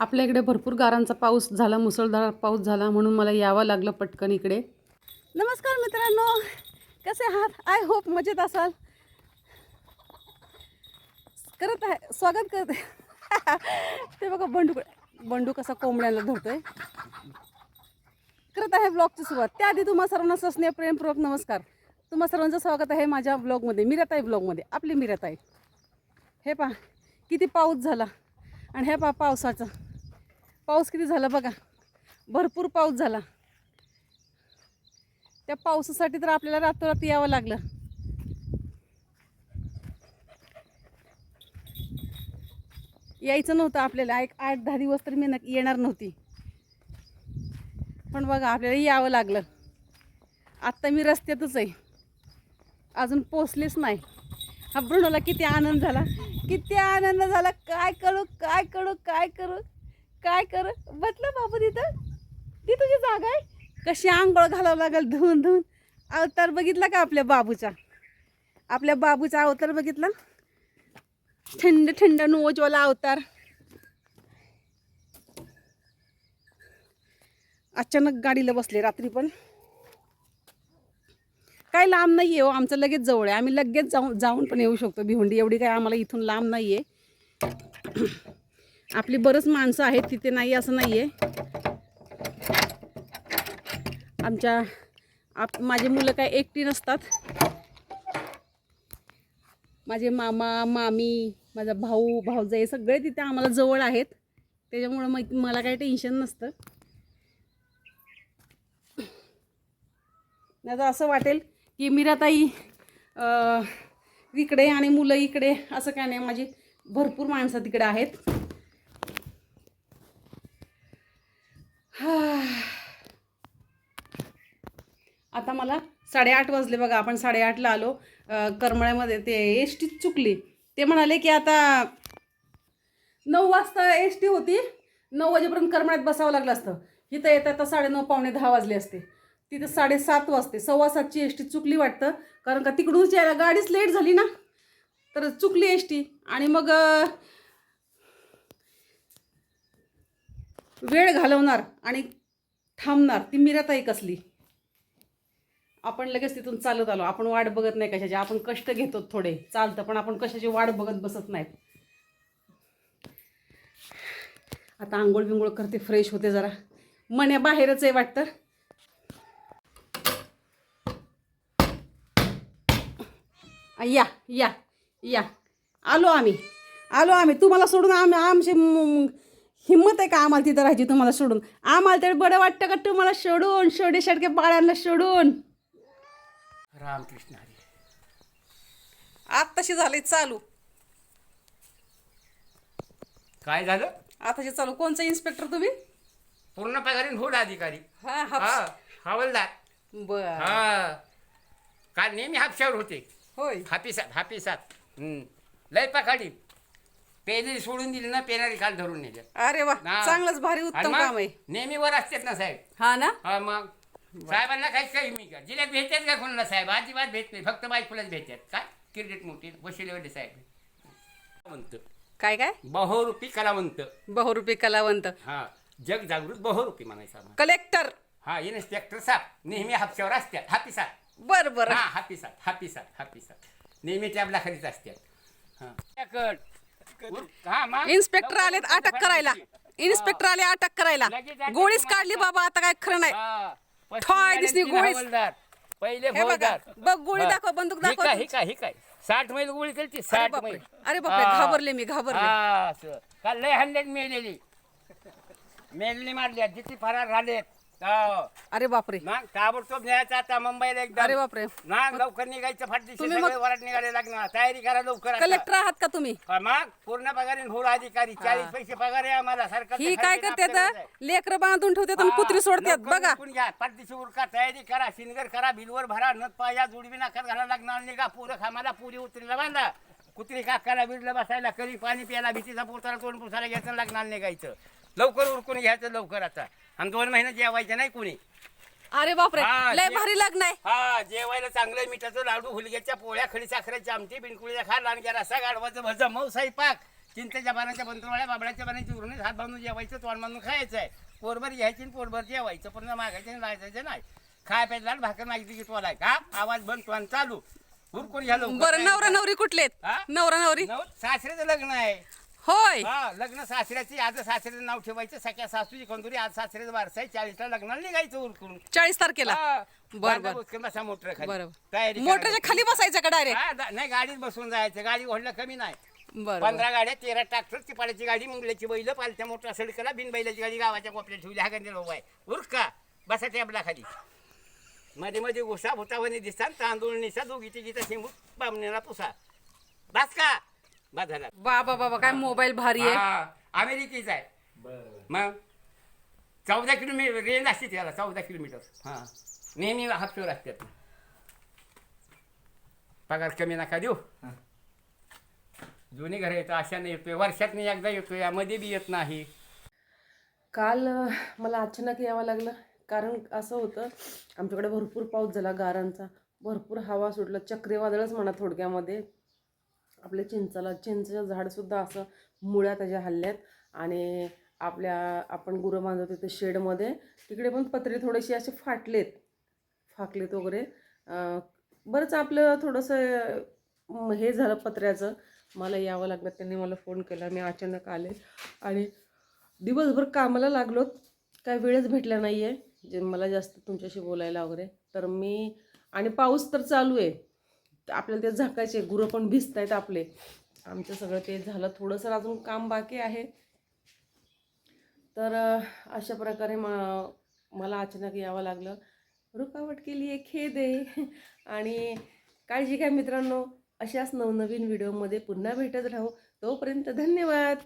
आपल्या इकडे भरपूर गारांचा पाऊस झाला मुसळधार पाऊस झाला म्हणून मला यावं लागलं पटकन इकडे. नमस्कार मित्रांनो कसे आहात? आय होप मजेत असाल. करत आहे स्वागत करत. आहे ते बघा बंडू बंडू कसा कोंबड्याला धरतोय. करत आहे ब्लॉगची सुरुवात. त्याआधी तुम्हा सर्वांना सस्नेह प्रेमपूर्वक नमस्कार. तुम्हा सर्वांचं स्वागत आहे माझ्या ब्लॉगमध्ये मिरताई ब्लॉगमध्ये आपली मिरताई. हे पहा किती पाऊस झाला. आणि हे पा पावसाचं. पाऊस किती झाला बघा. भरपूर पाऊस झाला. त्या पावसासाठी तर आपल्याला रातोरात यावं लागलं. यायचं नव्हतं आपल्याला. एक आठ दहा दिवस तर मी येणार नव्हती. पण बघा आपल्याला यावं लागलं. आत्ता मी रस्त्यातच आहे. अजून पोचलेच नाही. हा ब्रुणोला किती आनंद झाला. किती आनंद झाला. काय करू काय करू काय करू काय करू? बसलं बाबू तिथं. ती तुझी जागा आहे? कशी आंघोळ घालावं लागेल धुवून धुवून. अवतार बघितला का आपल्या बाबूचा? आपल्या बाबूचा अवतार बघितला? थंड थंड नोजवाला अवतार. अचानक गाडीला बसले रात्री पण. काय लांब नाही आहे हो आमचं लगेच जवळ आहे. आम्ही लगेच जाऊन जाऊन पण येऊ शकतो भिवंडी. एवढी काय आम्हाला इथून लांब नाही आहे आपली बरंच माणसं आहेत तिथे नाही असं नाही आहे आमच्या आप माझी मुलं काय एकटी नसतात. माझे मामा मामी माझा भाऊ भाऊजाई सगळे तिथे आम्हाला जवळ आहेत. त्याच्यामुळं मग मला काही टेन्शन नसतं. नाही तर असं वाटेल की मीराताई इकडे आणि मुलं इकडे असं काय नाही माझी भरपूर माणसं तिकडे आहेत. आता मला साडेआठ वाजले बघा आपण साडेआठला आलो. करमळ्यामध्ये ते एस टी चुकली. ते म्हणाले की आता नऊ वाजता एस टी होती. नऊ वाजेपर्यंत करमळ्यात बसावं लागलं असतं. इथं येता येता साडेनऊ पावणे दहा वाजले असते. तिथं साडेसात वाजते. सव्वा सातची एस टी चुकली वाटतं. कारण का तिकडूनच यायला गाडीच लेट झाली ना. तर चुकली एस टी आणि मग वेळ घालवणार आणि थांबणार. ती मिराताई कसली? आपण लगेच तिथून चालत आलो. आपण वाट बघत नाही कशाची. आपण कष्ट घेतो थोडे. चालतं. पण आपण कशाची वाट बघत बसत नाहीत. आता आंघोळ बिंघोळ करते. फ्रेश होते जरा. मण्या बाहेरच आहे वाटतं. या या या. आलो आम्ही. आलो आम्ही. तुम्हाला सोडून आम्ही आमची हिंमत आहे का आम्हाला तिथं राहायची तुम्हाला सोडून? आम्हाला तर बरं वाटतं का तुम्हाला सोडून? शेवटे शेडके बाळांना सोडून. रामकृष्ण हरी. आत्ताशी झाले चालू. काय झालं? आताशी चालू. कोणचं इन्स्पेक्टर तुम्ही? पूर्ण पगारीन होड अधिकारी. हा हा. हवालदार. बर. हा. काल नेहमी हापशावर होते. होय. हापिसात हापिसात हम्म. लय पकाडी पेली सोडून दिली ना पेनारी काल धरून नेले. अरे वा हा. चांगलंच भारी उत्तम काम आहे. नेहमी वर असतात ना साहेब. हा ना? हा मग. साहेबांना काही काही मी का? जिल्ह्यात भेटतात का कोणाला साहेब? अजिबात भेट नाही. फक्त बायकोलाच भेटतात. काय? क्रिकेट मोठी बसलेले साहेब. कलावंत. काय काय? बहुरूपी कलावंत. बहुरूपी कलावंत. हा. जग जागृत बहुरूपी म्हणायचं आम्हाला. कलेक्टर. हा इन्स्पेक्टर साहेब. नेहमी हापशावर असतात. हापिसात बर बर हा हापिसात हापिसात हापिसात नेहमी टॅबला खालीच असतात हा. हा, मग. इन्स्पेक्टर आलेत अटक करायला इन्स्पेक्टर आले अटक करायला लगेच अटक गोळीच काढली बाबा आता काय खरं नाही हा. ठॉय दिसली गोळीच. हवालदार. पहिले हे बघा, फौजदार. बघ गोळी हा. दाखव, बंदूक हे दाखव काय. हे काय हे काय साठ मैल गोळी केली अरे साठ बापरे मैल अरे बापरे हा. घाबरले मी घाबरले हा, असं. काल लय हल्ल्यात मेलेली मेलेली मारल्या जिथे फरार झालेत हो. अरे बापरे. मग ताबडतोब न्यायचा आता मुंबईला एकदा अरे बापरे. ना लवकर निघायचं फाटली तुम्ही सगळे मग- वरात निघाले लागणार. तयारी करा लवकर आता. कलेक्टर आहात का तुम्ही? हा, मग पूर्ण पगार होड अधिकारी. चाळीस पैसे पगार आहे आम्हाला. सरकार ही काय करतात लेकर बांधून ठेवतात आणि कुत्री सोडतात. बघा. घ्या. पाठीशी उरका तयारी करा शिनगर करा बिलवर भरा नत पाया जुडवी नाकार घाला लागणार. निघा पुरं खामाला पुरी उतरीला बांधा. कुत्री काकाला बिडलं बसायला करी पाणी प्यायला भीतीचा पोताला तोंड पुसायला घ्यायचं लागणार निघायचं. लवकर उरकून घ्यायचं लवकर आता. आणि दोन महिने जेवायचं नाही कुणी. अरे बापरे हा, लय जे- भारी लग्न आहे. हा जेवायला चांगलं मिठाचं लाडू हुलग्याच्या पोळ्या खडी साखरेच्या आमटी बिनकुळीचा खा लांडग्या रसा गाडवाचं भजा मऊ पाक चिंतेच्या पानाच्या बंतरवाड्या बाबळाच्या पानाची उरून हात बांधून जेवायचं तोंड बांधून खायचं आहे पोरभर घ्यायची आणि पोरभर जेवायचं पण मागायचं आणि लागायचं नाही. खाय प्यायला भाकर मागितली की तोला का? आवाज बंद तोंड चालू. हुरकून घ्या लवकर. बरं नवरा नवरी कुठलेत हा? नवरा नवरी नव सासऱ्याचं लग्न आहे. होय. हा लग्न सासऱ्याची आज सासऱ्याचं नाव ठेवायचं. सख्या सासूची कंदुरी आज सासऱ्याचं वारसा आहे चाळीसला लग्नाला निघायचं उरकून. चाळीस तारखेला. हा. बर, बांधा बर. उचकून बसा मोटर खाली. बरोबर तयारी मोटरच्या खाली बसायचं का डायरेक्ट हा, दा- नाही गाडीत बसून जायचं. गाडी ओढलं कमी नाही. पंधरा गाड्या तेरा ट्रॅक्टर चिपाड्याची गाडी मुंगल्याची बैल पालत्या मोठा सडकला बिन बैलाची गाडी गावाच्या कोपऱ्यात ठेवली. हा गंधेल बाबा आहे उरका. बसा टेबला खाली. मध्ये मध्ये घुसा भुतावणी दिसतात तांदूळ निसा दोघी तिघीचा शेंबू बामणीला पुसा. बस का? बस झाला. बाबा बाबा काय मोबाईल भारी आहे. हा, अमेरिकेचा आहे. मग चौदा किलोमीटर रेंज असते त्याला चौदा किलोमीटर. हा. नेहमी हापशेवर असतात पगार कमी नका देऊ. जुनी घरं येतं अशाने येतोय वर्षातनी एकदा येतोय यामध्ये बी येत नाही. काल अ, मला अचानक यावं लागलं कारण असं होतं आमच्याकडे भरपूर पाऊस झाला गारांचा. भरपूर हवा सुटलं चक्रीवादळच म्हणा थोडक्यामध्ये. आपल्या चिंचाला चिंचेचं झाडसुद्धा असं मुळ्या त्याच्या हल्ल्यात. आणि आपल्या आपण गुरं बांधतो तिथे शेडमध्ये. तिकडे पण पत्रे थोडेसे असे फाटलेत. फाकलेत वगैरे. बरंच आपलं थोडंसं हे झालं पत्र्याचं. मला यावं लागलं त्यांनी मला फोन केला. मी अचानक आले. आणि दिवसभर कामाला लागलो. काय वेळच भेटला नाही आहे जे मला जास्त तुमच्याशी बोलायला वगैरे. तर मी आणि पाऊस तर चालू आहे. आपल्याला ते झाकायचे गुरं पण भिजत आहेत आपले. आमचं सगळं ते झालं. थोडंसं अजून काम बाकी आहे. तर अशा प्रकारे मा मला अचानक यावं लागलं. रुकावट केली आहे खेद आहे. आणि काळजी घ्या मित्रांनो. अशाच नवनवीन व्हिडिओमध्ये पुन्हा भेटत राहू. तोपर्यंत धन्यवाद.